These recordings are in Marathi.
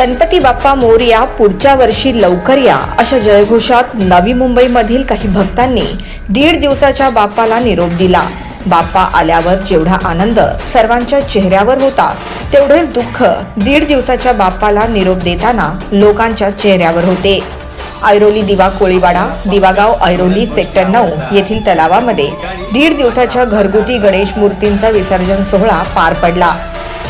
गणपती बाप्पा मोरया पुढच्या वर्षी लवकर या अशा जयघोषात नवी मुंबईमधील काही भक्तांनी दीड दिवसाच्या बाप्पाला निरोप दिला. बाप्पा आल्यावर जेवढा आनंद सर्वांच्या चेहऱ्यावर होता तेवढेच दुःख दीड दिवसाच्या बाप्पाला निरोप देताना लोकांच्या चेहऱ्यावर होते. ऐरोली दिवा कोळीवाडा दिवागाव ऐरोली सेक्टर नऊ येथील तलावामध्ये दीड दिवसाच्या घरगुती गणेश मूर्तींचा विसर्जन सोहळा पार पडला.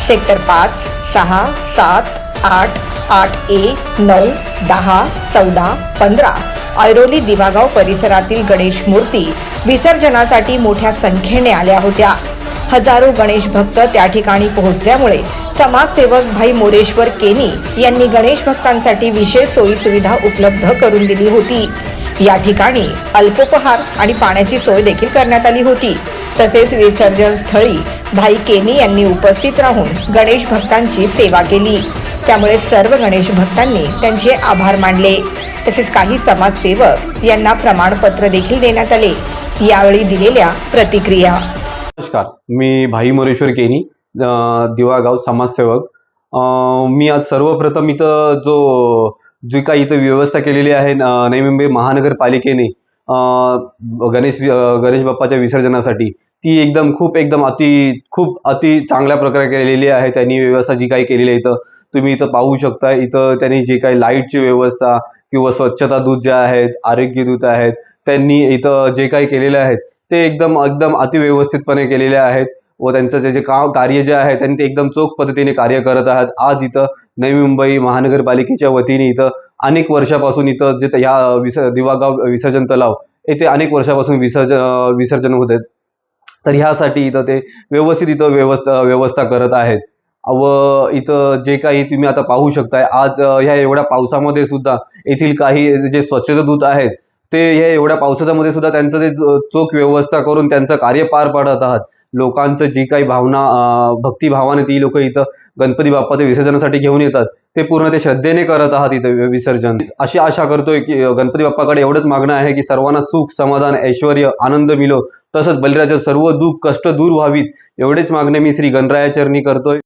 सेक्टर पाच सहा सात आठ आठ एक नऊ दहा चौदा पंधरा. ऐरोली दिवागाव परिसरातील गणेश मूर्ती विसर्जनासाठी मोठ्या संख्येने आल्या होत्या. हजारो गणेश भक्त त्या ठिकाणी पोहोचल्यामुळे समाजसेवक भाई मोरेश्वर केनी यांनी गणेश भक्तांसाठी विशेष सोयी सुविधा उपलब्ध करून दिली होती. या ठिकाणी अल्पोपहार आणि पाण्याची सोय देखील करण्यात आली होती. तसेच विसर्जन स्थळी भाई केनी यांनी उपस्थित राहून गणेश भक्तांची सेवा केली. त्यामुळे सर्व गणेश भक्तांनी त्यांचे आभार मानले. तसेच काही समाजसेवक यांना प्रमाणपत्र देखील देण्यात आले. यावेळी दिलेल्या प्रतिक्रिया. नमस्कार मी भाई मोरेश्वर केनी दिवागाव समाजसेवक. मी आज सर्वप्रथम इथं जो जी काही इथं व्यवस्था केलेली आहे नवी मुंबई महानगरपालिकेने गणेश गणेश बाप्पाच्या विसर्जनासाठी ती एकदम खूप एकदम अति खूप अति चांगल्या प्रकारे केलेली आहे. त्यांनी व्यवस्था जी काही केलेली आहे इथं तुम्ही इथं पाहू शकता. इथं त्यांनी जे काही लाईटची व्यवस्था किंवा स्वच्छता दूत जे आहेत आरोग्य दूत आहेत त्यांनी इथं जे काही केलेले आहेत ते एकदम एकदम अतिव्यवस्थितपणे केलेले आहेत व त्यांचं जे जे काम कार्य जे आहे त्यांनी ते एकदम चोख पद्धतीने कार्य करत आहात. आज इथं नवी मुंबई महानगरपालिकेच्या वतीने इथं अनेक वर्षापासून इथं जे ह्या विस दिवागाव विसर्जन तलाव येथे अनेक वर्षापासून विसर्जन विसर्जन होत आहेत. तर ह्यासाठी इथं ते व्यवस्थित इथं व्यवस्था व्यवस्था करत आहेत. व इथं जे काही तुम्ही आता पाहू शकताय आज ह्या एवढ्या पावसामध्ये सुद्धा येथील काही जे स्वच्छता दूत आहेत ते ह्या एवढ्या पावसामध्ये सुद्धा त्यांचं ते चोख व्यवस्था करून त्यांचं कार्य पार पाडत आहात. लोकांचं जी काही भावना भक्तिभावाने ती लोक इथं गणपती बाप्पाच्या विसर्जनासाठी घेऊन येतात. ते पूर्ण ते श्रद्धेने करत आहात इथं विसर्जन. अशी आशा करतोय की गणपती बाप्पाकडे एवढंच मागणं आहे की सर्वांना सुख समाधान ऐश्वर आनंद मिलो. तसंच बलिराजा सर्व दुःख कष्ट दूर व्हावीत एवढेच मागणे मी श्री गणरायाचरणी करतोय.